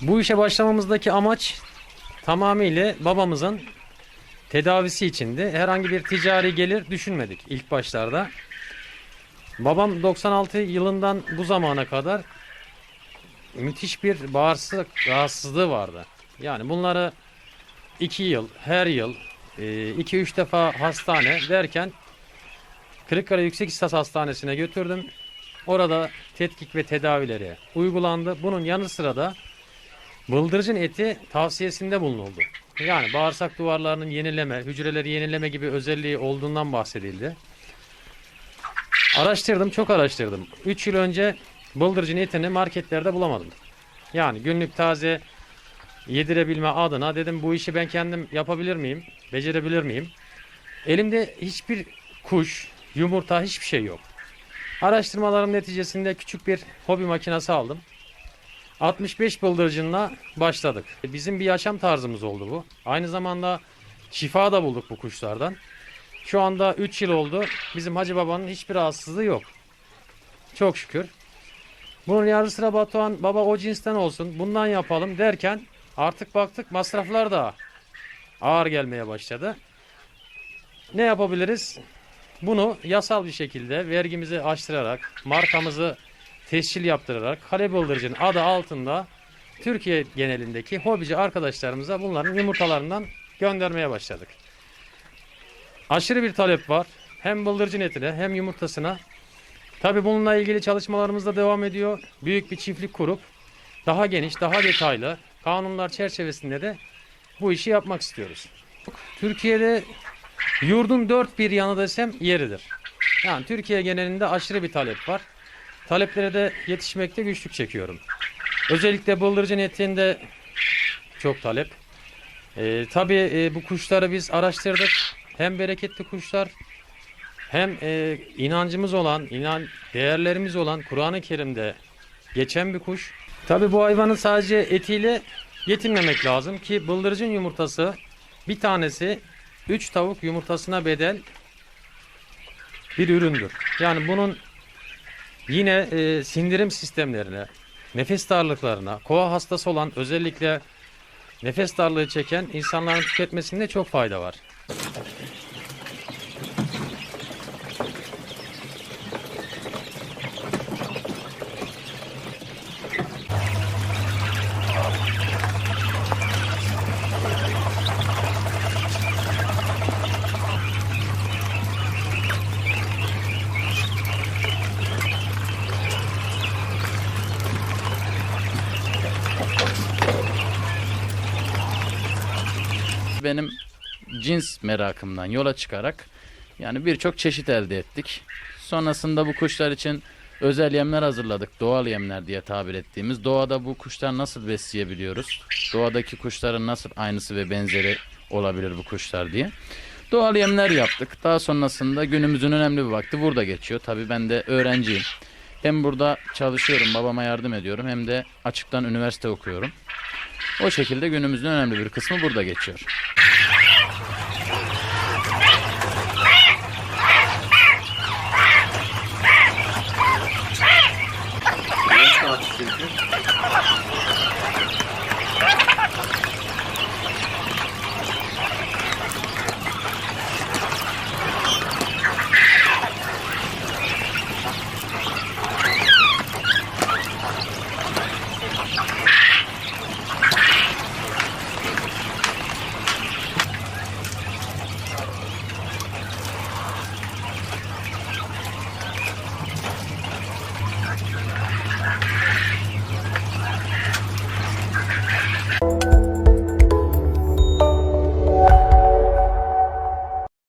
Bu işe başlamamızdaki amaç tamamıyla babamızın tedavisi içindi. Herhangi bir ticari gelir düşünmedik ilk başlarda. Babam 96 yılından bu zamana kadar müthiş bir bağırsak rahatsızlığı vardı. Yani bunları 2 yıl, her yıl 2-3 defa hastane derken Kırıkkale Yüksek İstas Hastanesi'ne götürdüm. Orada tetkik ve tedavileri uygulandı. Bunun yanı sıra da bıldırcın eti tavsiyesinde bulunuldu. Yani bağırsak duvarlarının yenileme, hücreleri yenileme gibi özelliği olduğundan bahsedildi. Araştırdım, çok araştırdım. 3 yıl önce bıldırcın etini marketlerde bulamadım. Yani günlük taze yedirebilme adına dedim bu işi ben kendim yapabilir miyim? Becerebilir miyim? Elimde hiçbir kuş, yumurta hiçbir şey yok. Araştırmalarım neticesinde küçük bir hobi makinesi aldım. 65 bıldırcınla başladık. Bizim bir yaşam tarzımız oldu bu. Aynı zamanda şifa da bulduk bu kuşlardan. Şu anda 3 yıl oldu. Bizim Hacı Baba'nın hiçbir rahatsızlığı yok. Çok şükür. Bunun yarı sıra Batuhan baba o cinsten olsun bundan yapalım derken artık baktık masraflar da ağır gelmeye başladı. Ne yapabiliriz? Bunu yasal bir şekilde vergimizi açtırarak, markamızı tescil yaptırarak Kale Bıldırcın adı altında Türkiye genelindeki hobici arkadaşlarımıza bunların yumurtalarından göndermeye başladık. Aşırı bir talep var. Hem bıldırcın etine hem yumurtasına. Tabi bununla ilgili çalışmalarımız da devam ediyor. Büyük bir çiftlik kurup daha geniş, daha detaylı kanunlar çerçevesinde de bu işi yapmak istiyoruz. Türkiye'de yurdun dört bir yanı desem yeridir. Yani Türkiye genelinde aşırı bir talep var. Taleplere de yetişmekte güçlük çekiyorum. Özellikle bıldırcın etinde çok talep. Ee, tabii e, bu kuşları biz araştırdık. Hem bereketli kuşlar hem e, inancımız olan, inan değerlerimiz olan Kur'an-ı Kerim'de geçen bir kuş. Tabii bu hayvanın sadece etiyle yetinmemek lazım ki bıldırcın yumurtası bir tanesi 3 tavuk yumurtasına bedel bir üründür. Yani bunun yine e, sindirim sistemlerine, nefes darlıklarına, kova hastası olan özellikle nefes darlığı çeken insanların tüketmesinde çok fayda var. Benim cins merakımdan yola çıkarak yani birçok çeşit elde ettik. Sonrasında bu kuşlar için özel yemler hazırladık. Doğal yemler diye tabir ettiğimiz. Doğada bu kuşlar nasıl besleyebiliyoruz? Doğadaki kuşların nasıl aynısı ve benzeri olabilir bu kuşlar diye. Doğal yemler yaptık. Daha sonrasında günümüzün önemli bir vakti burada geçiyor. Tabii ben de öğrenciyim. Hem burada çalışıyorum, babama yardım ediyorum hem de açıktan üniversite okuyorum. O şekilde günümüzün önemli bir kısmı burada geçiyor.